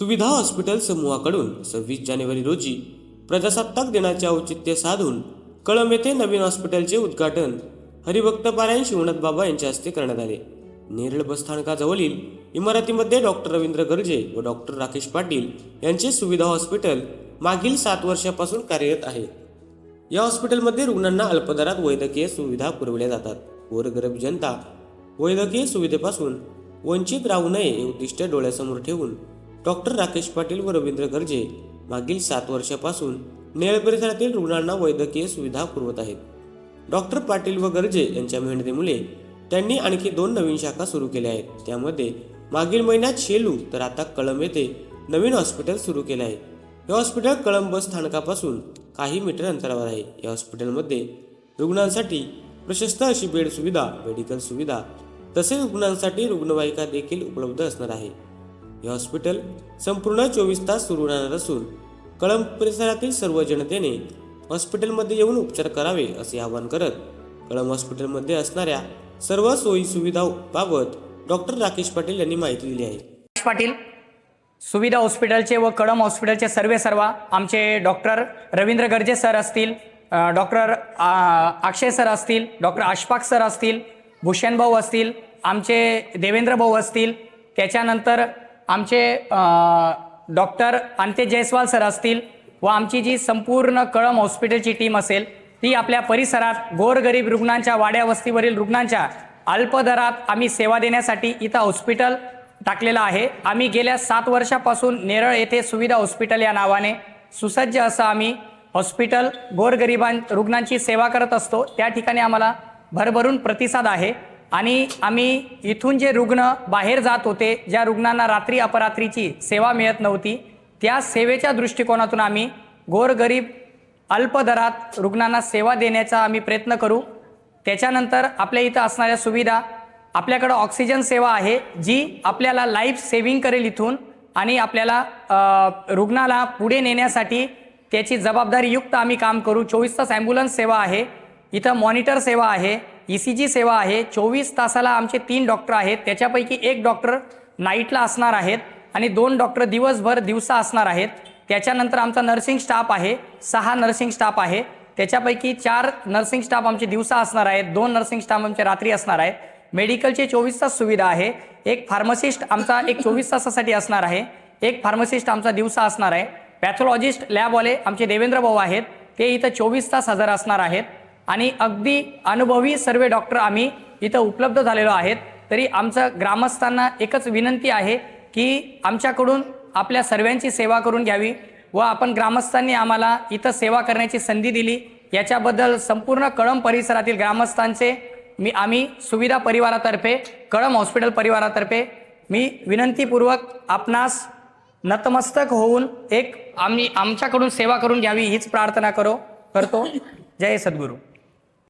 सुविधा हॉस्पिटल समूहाकडून सव्वीस जानेवारी रोजी प्रजासत्ताक दिनाचे औचित्य साधून कळंब येथे नवीन हॉस्पिटलचे उद्घाटन हरिभक्त पारायण शिवनाथ बाबा यांच्या हस्ते करण्यात आले. नेरळ बसस्थानकाजवळील इमारतीमध्ये डॉक्टर रवींद्र गर्जे व डॉक्टर राकेश पाटील यांचे सुविधा हॉस्पिटल मागील सात वर्षापासून कार्यरत आहे. या हॉस्पिटलमध्ये रुग्णांना अल्पदरात वैद्यकीय सुविधा पुरवल्या जातात. गोरगरीब जनता वैद्यकीय सुविधेपासून वंचित राहू नये हे उद्दिष्ट डोळ्यासमोर ठेवून डॉक्टर राकेश पाटील व रवींद्र गर्जे मागील सात वर्षापासून नेळ परिसरातील रुग्णांना वैद्यकीय सुविधा पुरवत आहेत. डॉक्टर पाटील व गर्जे यांच्या मेहनतीमुळे त्यांनी आणखी दोन नवीन शाखा सुरू केल्या आहेत. त्यामध्ये मागील महिन्यात शेलू तर आता कळंब येथे नवीन हॉस्पिटल सुरू केले आहे. हे हॉस्पिटल कळंब बस स्थानकापासून काही मीटर अंतरावर आहे. या हॉस्पिटलमध्ये रुग्णांसाठी प्रशस्त अशी बेड सुविधा मेडिकल सुविधा तसेच रुग्णांसाठी रुग्णवाहिका देखील उपलब्ध असणार आहे. हे हॉस्पिटल संपूर्ण चोवीस तास सुरू राहणार असून कळंब परिसरातील सर्व जनतेने हॉस्पिटलमध्ये येऊन उपचार करावे असे आवाहन करत कळंब हॉस्पिटलमध्ये असणाऱ्या सर्व सोयी सुविधांबाबत डॉक्टर राकेश पाटील यांनी माहिती दिली आहे. राकेश पाटील सुविधा हॉस्पिटलचे व कळंब हॉस्पिटलचे सर्वे सर्वा आमचे डॉक्टर रवींद्र गर्जे सर असतील डॉक्टर आ, अक्षय सर असतील डॉक्टर अशफाक सर असतील भूषण भाऊ असतील आमचे देवेंद्र भाऊ असतील त्याच्यानंतर आमचे डॉक्टर अंते जयस्वाल सर असतील व आमची जी संपूर्ण कळम हॉस्पिटलची टीम असेल ती आपल्या परिसरात गोरगरीब रुग्णांच्या वाड्या वस्तीवरील रुग्णांच्या अल्प दरात आम्ही सेवा देण्यासाठी इथं हॉस्पिटल टाकलेलं आहे. आम्ही गेल्या सात वर्षापासून नेरळ येथे सुविधा हॉस्पिटल या नावाने सुसज्ज असं आम्ही हॉस्पिटल गोरगरिबां रुग्णांची सेवा करत असतो. त्या ठिकाणी आम्हाला भरभरून प्रतिसाद आहे. आणि आम्ही इथून जे रुग्ण बाहेर जात होते ज्या रुग्णांना रात्री अपरात्रीची सेवा मिळत नव्हती त्या सेवेच्या दृष्टिकोनातून आम्ही गोरगरीब अल्प दरात रुग्णांना सेवा देण्याचा आम्ही प्रयत्न करू. त्याच्यानंतर आपल्या इथं असणाऱ्या सुविधा आपल्याकडं ऑक्सिजन सेवा आहे जी आपल्याला लाईफ सेव्हिंग करेल इथून आणि आपल्याला रुग्णाला पुढे नेण्यासाठी त्याची जबाबदारीयुक्त आम्ही काम करू. चोवीस तास ॲम्ब्युलन्स सेवा आहे. इथं मॉनिटर सेवा आहे ई सी जी सेवा आहे चोवीस तासाला आमचे तीन डॉक्टर आहेत त्याच्यापैकी एक डॉक्टर नाईटला असणार आहेत आणि दोन डॉक्टर दिवसभर दिवसा असणार आहेत. त्याच्यानंतर आमचा नर्सिंग स्टाफ आहे सहा नर्सिंग स्टाफ आहे त्याच्यापैकी चार नर्सिंग स्टाफ आमचे दिवसा असणार आहेत दोन नर्सिंग स्टाफ आमचे रात्री असणार आहेत. मेडिकलचे चोवीस तास सुविधा आहे एक फार्मसिस्ट आमचा एक चोवीस तासासाठी असणार आहे एक फार्मसिस्ट आमचा दिवसा असणार आहे. पॅथॉलॉजिस्ट लॅबवाले आमचे देवेंद्र भाऊ आहेत ते इथं चोवीस तास हजर असणार आहेत. आणि अगदी अनुभवी सर्व डॉक्टर आम्ही इथं उपलब्ध झालेलो आहेत. तरी आमचं ग्रामस्थांना एकच विनंती आहे की आमच्याकडून आपल्या सर्वांची सेवा करून घ्यावी व आपण ग्रामस्थांनी आम्हाला इथं सेवा करण्याची संधी दिली. याच्याबद्दल संपूर्ण कळम परिसरातील ग्रामस्थांचे मी आम्ही सुविधा परिवारातर्फे कळम हॉस्पिटल परिवारातर्फे मी विनंतीपूर्वक आपणास नतमस्तक होऊन एक आम्ही आमच्याकडून सेवा करून घ्यावी हीच प्रार्थना करो करतो. जय सद्गुरू.